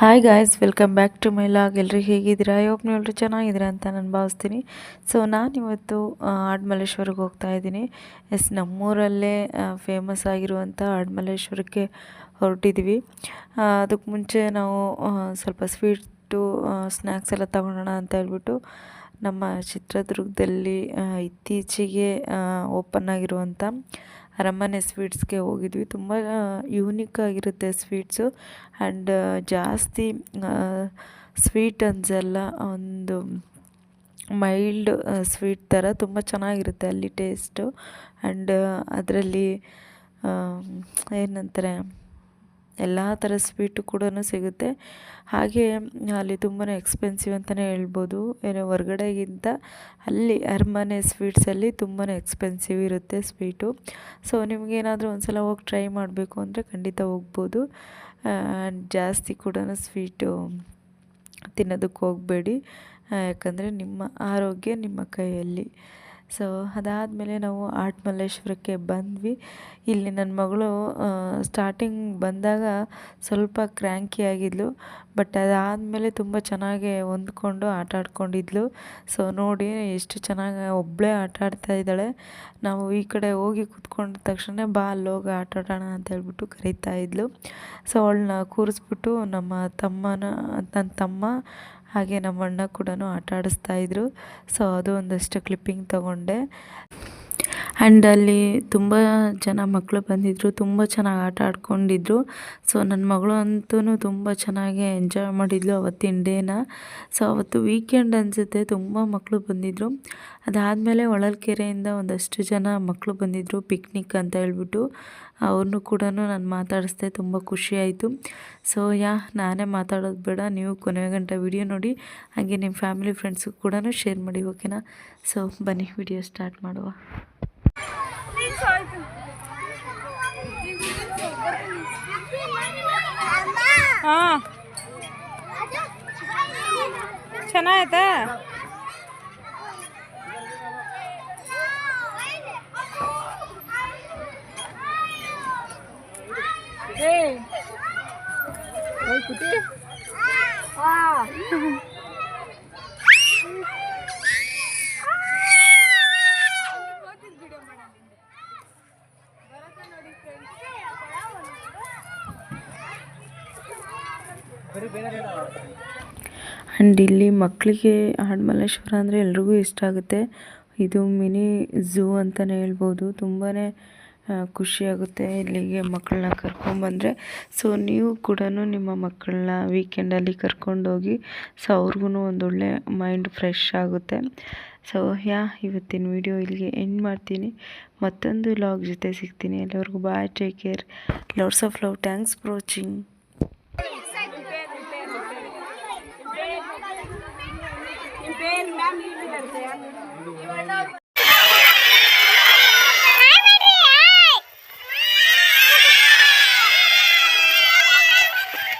Hi guys welcome back to my vlog ಎಲ್ಲರೂ ಹೇಗಿದ್ದೀರಾ? ಯೋಪ್ನ ಎಲ್ಲರೂ ಚೆನ್ನಾಗಿದ್ದೀರಾ ಅಂತ ನಾನು ಭಾವಿಸ್ತೀನಿ. ಸೊ ನಾನಿವತ್ತು ಆಡ್ಮಲ್ಲೇಶ್ವರಿಗೆ ಹೋಗ್ತಾ ಇದ್ದೀನಿ. ಎಸ್ ನಮ್ಮೂರಲ್ಲೇ ಫೇಮಸ್ ಆಗಿರುವಂಥ ಆಡ್ಮಲ್ಲೇಶ್ವರಕ್ಕೆ ಹೊರಟಿದ್ದೀವಿ. ಅದಕ್ಕೆ ಮುಂಚೆ ನಾವು ಸ್ವಲ್ಪ ಸ್ವೀಟು ಸ್ನ್ಯಾಕ್ಸ್ ಎಲ್ಲ ತಗೊಳ್ಳೋಣ ಅಂತ ಹೇಳ್ಬಿಟ್ಟು ನಮ್ಮ ಚಿತ್ರದುರ್ಗದಲ್ಲಿ ಇತ್ತೀಚೆಗೆ ಓಪನ್ ಆಗಿರುವಂಥ ಅರಮನೆ ಸ್ವೀಟ್ಸ್ಗೆ ಹೋಗಿದ್ವಿ. ತುಂಬ ಯೂನಿಕ್ ಆಗಿರುತ್ತೆ ಸ್ವೀಟ್ಸು. ಆ್ಯಂಡ್ ಜಾಸ್ತಿ ಸ್ವೀಟ್ ಅನ್ಸಲ್ಲ ಒಂದು ಮೈಲ್ಡ್ ಸ್ವೀಟ್ ಥರ ತುಂಬ ಚೆನ್ನಾಗಿರುತ್ತೆ ಅಲ್ಲಿ ಟೇಸ್ಟು. ಆ್ಯಂಡ್ ಅದರಲ್ಲಿ ಏನಂತಾರೆ ಎಲ್ಲ ಥರ ಸ್ವೀಟು ಕೂಡ ಸಿಗುತ್ತೆ. ಹಾಗೆ ಅಲ್ಲಿ ತುಂಬಾ ಎಕ್ಸ್ಪೆನ್ಸಿವ್ ಅಂತಲೇ ಹೇಳ್ಬೋದು. ಏನೋ ಹೊರ್ಗಡೆಗಿಂತ ಅಲ್ಲಿ ಅರಮನೆ ಸ್ವೀಟ್ಸಲ್ಲಿ ತುಂಬಾ ಎಕ್ಸ್ಪೆನ್ಸಿವ್ ಇರುತ್ತೆ ಸ್ವೀಟು ಸೊ ನಿಮಗೇನಾದರೂ ಒಂದು ಸಲ ಹೋಗಿ ಟ್ರೈ ಮಾಡಬೇಕು ಅಂದರೆ ಖಂಡಿತ ಹೋಗ್ಬೋದು. ಆ್ಯಂಡ್ ಜಾಸ್ತಿ ಕೂಡ ಸ್ವೀಟು ತಿನ್ನೋದಕ್ಕೆ ಹೋಗಬೇಡಿ. ಯಾಕಂದರೆ ನಿಮ್ಮ ಆರೋಗ್ಯ ನಿಮ್ಮ ಕೈಯಲ್ಲಿ. ಸೊ ಅದಾದಮೇಲೆ ನಾವು ಆಟ್ ಮಲ್ಲೇಶ್ವರಕ್ಕೆ ಬಂದ್ವಿ. ಇಲ್ಲಿ ನನ್ನ ಮಗಳು ಸ್ಟಾರ್ಟಿಂಗ್ ಬಂದಾಗ ಸ್ವಲ್ಪ ಕ್ರ್ಯಾಂಕಿ ಆಗಿದ್ಲು. ಬಟ್ ಅದಾದಮೇಲೆ ತುಂಬ ಚೆನ್ನಾಗಿ ಹೊಂದ್ಕೊಂಡು ಆಟ ಆಡ್ಕೊಂಡಿದ್ಲು. ಸೊ ನೋಡಿ ಎಷ್ಟು ಚೆನ್ನಾಗಿ ಒಬ್ಬಳೇ ಆಟ ಆಡ್ತಾ ಇದ್ದಾಳೆ. ನಾವು ಈ ಕಡೆ ಹೋಗಿ ಕೂತ್ಕೊಂಡ ತಕ್ಷಣ ಬಾ, ಅಲ್ಲೋಗಿ ಆಟ ಆಡೋಣ ಅಂತ ಹೇಳ್ಬಿಟ್ಟು ಕರೀತಾ ಇದ್ಲು. ಸೊ ಅವಳನ್ನ ಕೂರಿಸ್ಬಿಟ್ಟು ನಮ್ಮ ತಮ್ಮನ ನನ್ನ ತಮ್ಮ ಹಾಗೆ ನಮ್ಮ ಅಣ್ಣ ಕೂಡ ಆಟ ಆಡಿಸ್ತಾ ಇದ್ರು. ಸೊ ಅದು ಒಂದಷ್ಟು ಕ್ಲಿಪ್ಪಿಂಗ್ ತಗೊಂಡೆ. ಆ್ಯಂಡ್ ಅಲ್ಲಿ ತುಂಬ ಜನ ಮಕ್ಕಳು ಬಂದಿದ್ದರು ತುಂಬ ಚೆನ್ನಾಗಿ ಆಟ ಆಡ್ಕೊಂಡಿದ್ರು. ಸೊ ನನ್ನ ಮಗಳು ಅಂತೂ ತುಂಬ ಚೆನ್ನಾಗಿ ಎಂಜಾಯ್ ಮಾಡಿದ್ಲು ಅವತ್ತಿನ ಡೇನ. ಸೊ ಅವತ್ತು ವೀಕೆಂಡ್ ಅನಿಸುತ್ತೆ, ತುಂಬ ಮಕ್ಕಳು ಬಂದಿದ್ದರು ಅದಾದಮೇಲೆ ಹೊಳಲ್ಕೆರೆಯಿಂದ ಒಂದಷ್ಟು ಜನ ಮಕ್ಕಳು ಬಂದಿದ್ದರು ಪಿಕ್ನಿಕ್ ಅಂತ ಹೇಳ್ಬಿಟ್ಟು. ಅವ್ರನ್ನೂ ಕೂಡ ನಾನು ಮಾತಾಡಿಸ್ದೆ, ತುಂಬ ಖುಷಿಯಾಯಿತು ಸೊ ಯಾ, ನಾನೇ ಮಾತಾಡೋದು ಬೇಡ, ನೀವು ಕೊನೆ ಗಂಟೆ ವಿಡಿಯೋ ನೋಡಿ, ಹಾಗೆ ನಿಮ್ಮ ಫ್ಯಾಮಿಲಿ ಫ್ರೆಂಡ್ಸ್ಗೂ ಕೂಡ ಶೇರ್ ಮಾಡಿ ಓಕೆನಾ ಸೊ ಬನ್ನಿ, ವಿಡಿಯೋ ಸ್ಟಾರ್ಟ್ ಮಾಡುವ. ಹಾಂ ಚೆನ್ನಾಗೈತಾ ಆ್ಯಂಡ್ ಇಲ್ಲಿ ಮಕ್ಕಳಿಗೆ ಆಡುಮಲ್ಲೇಶ್ವರ ಅಂದರೆ ಎಲ್ರಿಗೂ ಇಷ್ಟ ಆಗುತ್ತೆ. ಇದು ಮಿನಿ ಝೂ ಅಂತಲೇ ಹೇಳ್ಬೋದು. ತುಂಬಾ ಖುಷಿಯಾಗುತ್ತೆ ಇಲ್ಲಿಗೆ ಮಕ್ಕಳನ್ನ ಕರ್ಕೊಂಬಂದರೆ ಸೊ ನೀವು ಕೂಡ ನಿಮ್ಮ ಮಕ್ಕಳನ್ನ ವೀಕೆಂಡಲ್ಲಿ ಕರ್ಕೊಂಡೋಗಿ ಸೊ ಅವ್ರಿಗೂ ಒಂದೊಳ್ಳೆ ಮೈಂಡ್ ಫ್ರೆಶ್ ಆಗುತ್ತೆ. ಸೊ ಯಾ, ಇವತ್ತಿನ ವಿಡಿಯೋ ಇಲ್ಲಿಗೆ ಎಂಡ್ ಮಾಡ್ತೀನಿ. ಮತ್ತೊಂದು ಲಾಗ್ ಜೊತೆ ಸಿಗ್ತೀನಿ. ಎಲ್ಲರಿಗೂ bye take care lots of love thanks pen ma'am भी करते हैं